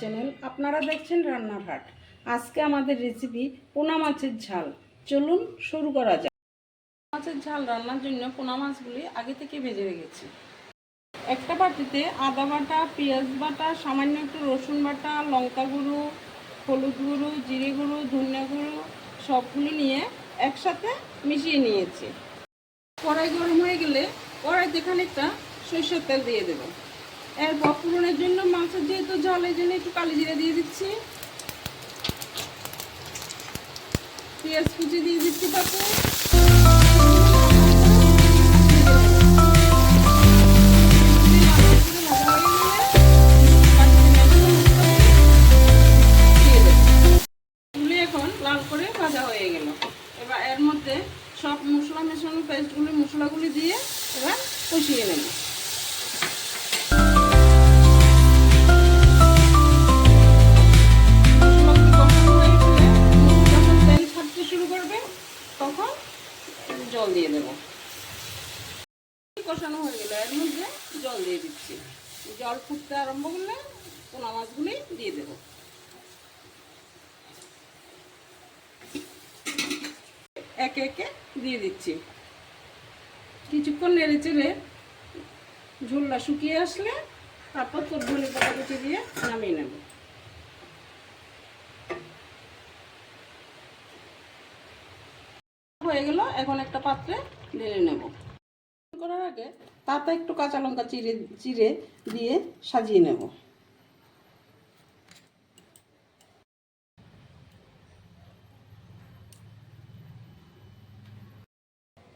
Channel, আপনারা দেখছেন রান্নার হাট আজকে আমাদের রেসিপি পোনা মাছের ঝাল। চলুন শুরু করা যাক। মাছের ঝাল রান্নার জন্য পোনা মাছগুলি আগে থেকে ভেজে রেখেছি। একটা বাটিতে আদা বাটা, পেঁয়াজ বাটা, সামান্য একটু রসুন বাটা, লঙ্কা গুঁড়ো, হলুদ গুঁড়ো, জিরে গুঁড়ো, ধনিয়া গুঁড়ো, সবগুলি নিয়ে একসাথে মিশিয়ে নিয়েছি। কড়াই গরম হয়ে গেলে কড়াইতে খানিকটা সরষের তেল দিয়ে দেবো। এরপর পুরনের জন্য মাছের যেহেতু এই জন্য একটু কালি জিরে দিয়ে দিচ্ছি। পেঁয়াজ কুচি দিয়ে দিচ্ছি তাতে। লাল করে ভাজা হয়ে গেল। এবার এর মধ্যে সব মশলা মেশানো পেস্টগুলি মশলাগুলি দিয়ে এবার কষিয়ে নেব। জল দিয়ে দেবো। কষানো হয়ে গেলে এর মধ্যে জল দিয়ে দিচ্ছি। জল ফুটতে আরম্ভ করলে পোনা মাছগুলি দিয়ে দেবো। একে একে দিয়ে দিচ্ছি। কিছুক্ষণ নেড়ে চেড়ে ঝোলটা শুকিয়ে আসলে তারপর তোর ধনে পাতা কুচি দিয়ে নামিয়ে নেব। হয়ে গেল, এখন একটা পাত্রে ঢেলে নেব। করার আগে তাতে একটু কাঁচা লঙ্কা চিড়ে চিড়ে দিয়ে সাজিয়ে নেব।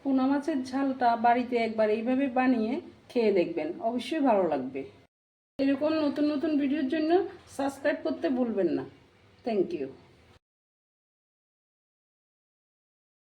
পোনা মাছের ঝালটা বাড়িতে একবার এইভাবে বানিয়ে খেয়ে দেখবেন, অবশ্যই ভালো লাগবে। এরকম নতুন নতুন ভিডিওর জন্য সাবস্ক্রাইব করতে ভুলবেন না। Thank you